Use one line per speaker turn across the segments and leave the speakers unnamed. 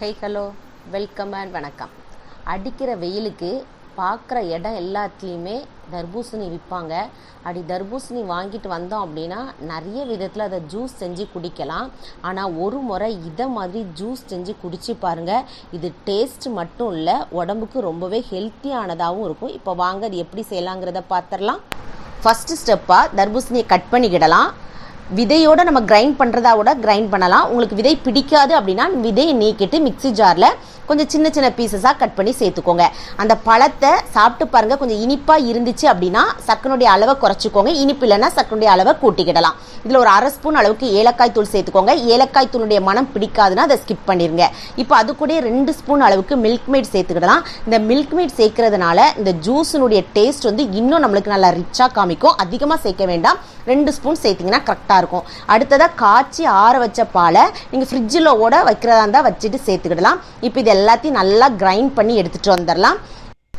High hello welcome and வணக்கம். அடிக்கிற வெயிலுக்கு பார்க்குற இடம் எல்லாத்துலேயுமே தர்பூசணி விற்பாங்க. அப்படி தர்பூசணி வாங்கிட்டு வந்தோம் அப்படின்னா நிறைய விதத்தில் அதை ஜூஸ் செஞ்சு குடிக்கலாம். ஆனால் ஒரு முறை இதை மாதிரி ஜூஸ் செஞ்சு குடிச்சு பாருங்கள் இது டேஸ்ட் மட்டும் இல்லை உடம்புக்கு ரொம்பவே ஹெல்த்தியானதாகவும் இருக்கும். இப்போ வாங்க அது எப்படி செய்யலாங்கிறத பார்த்துடலாம். ஃபஸ்ட்டு ஸ்டெப்பாக தர்பூசணியை கட் பண்ணிக்கிடலாம். விதையோட நம்ம கிரைண்ட் பண்ணுறதா விட கிரைண்ட் பண்ணலாம். உங்களுக்கு விதை பிடிக்காது அப்படின்னா விதையை நீக்கிட்டு மிக்ஸி ஜாரில் கொஞ்சம் சின்ன சின்ன பீசஸாக கட் பண்ணி சேர்த்துக்கோங்க. அந்த பழத்தை சாப்பிட்டு பாருங்க கொஞ்சம் இனிப்பாக இருந்துச்சு அப்படின்னா சக்கனுடைய அளவை குறைச்சிக்கோங்க. இனிப்பு இல்லைன்னா சக்கனுடைய அளவை கூட்டிக்கிடலாம். இதில் ஒரு அரை ஸ்பூன் அளவுக்கு ஏலக்காய் தூள் சேர்த்துக்கோங்க. ஏலக்காய் தூளுடைய மனம் பிடிக்காதுன்னா அதை ஸ்கிப் பண்ணிடுங்க இப்போ அது கூட ரெண்டு ஸ்பூன் அளவுக்கு மில்க் மேட் சேர்த்துக்கிடலாம். இந்த மில்க் மேட் சேர்க்கறதுனால இந்த ஜூஸினுடைய டேஸ்ட் வந்து இன்னும் நம்மளுக்கு நல்லா ரிச்சாக காமிக்கும். அதிகமாக சேர்க்க வேண்டாம். ரெண்டு ஸ்பூன் சேர்த்திங்கன்னா கரெக்டாக இருக்கும். அடுத்ததாக காய்ச்சி ஆற வச்ச பாலை நீங்கள் ஃப்ரிட்ஜில் ஓட வைக்கிறதா இருந்தால் வச்சுட்டு சேர்த்துக்கிடலாம். இப்போ இதை எல்லாத்தையும் நல்லா கிரைண்ட் பண்ணி எடுத்துகிட்டு வந்துடலாம்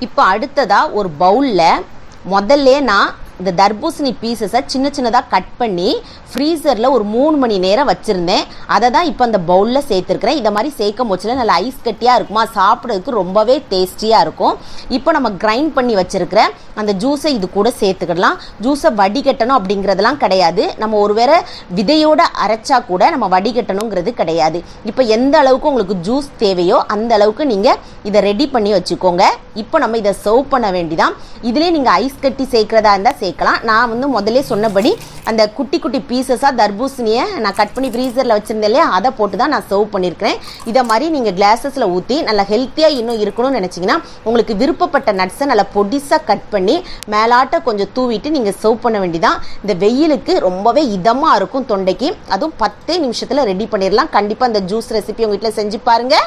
இப்போ அடுத்ததாக ஒரு பவுலில் முதல்ல நான் இந்த தர்பூசணி பீசஸை சின்ன சின்னதாக கட் பண்ணி ஃப்ரீசரில் ஒரு மூணு மணி நேரம் வச்சுருந்தேன். அதை தான் இப்போ அந்த பவுலில் சேர்த்துருக்குறேன். இதை மாதிரி சேர்க்கும் போச்சில் நல்லா ஐஸ் கட்டியாக இருக்குமா? சாப்பிட்றதுக்கு ரொம்பவே டேஸ்டியாக இருக்கும். இப்போ நம்ம கிரைண்ட் பண்ணி வச்சுருக்கிற அந்த ஜூஸை இது கூட சேர்த்துக்கிடலாம். ஜூஸை வடிகட்டணும் அப்படிங்கிறதெல்லாம் கிடையாது. நம்ம ஒருவேளை விதையோடு அரைச்சா கூட நம்ம வடிகட்டணுங்கிறது கிடையாது. இப்போ எந்த அளவுக்கு உங்களுக்கு ஜூஸ் தேவையோ அந்த அளவுக்கு நீங்கள் இதை ரெடி பண்ணி வச்சுக்கோங்க. இப்போ நம்ம இதை சர்வ் பண்ண வேண்டிதான். இதிலே நீங்கள் ஐஸ் கட்டி சேர்க்குறதா இருந்தால் சேர்க்கலாம். நான் வந்து முதல்ல சொன்னபடி அந்த குட்டி குட்டி பீசஸாக தர்பூசணியை நான் கட் பண்ணி ஃப்ரீசரில் வச்சுருந்தேன் இல்லையா? அதை போட்டு தான் நான் சர்வ் பண்ணியிருக்கிறேன் இதை மாதிரி நீங்கள் கிளாஸஸில் ஊற்றி நல்லா ஹெல்த்தியாக இன்னும் இருக்கணும்னு நினச்சிங்கன்னா உங்களுக்கு விருப்பப்பட்ட நட்ஸை நல்லா பொடிசாக கட் பண்ணி மேலாட்ட கொஞ்சம் தூவிட்டு நீங்கள் சர்வ் பண்ண வேண்டிதான். இந்த வெயிலுக்கு ரொம்பவே இதமாக இருக்கும் தொண்டைக்கு. அதுவும் பத்தே நிமிஷத்தில் ரெடி பண்ணிடலாம் கண்டிப்பாக இந்த ஜூஸ் ரெசிபி உங்கள் வீட்டில் செஞ்சு பாருங்கள்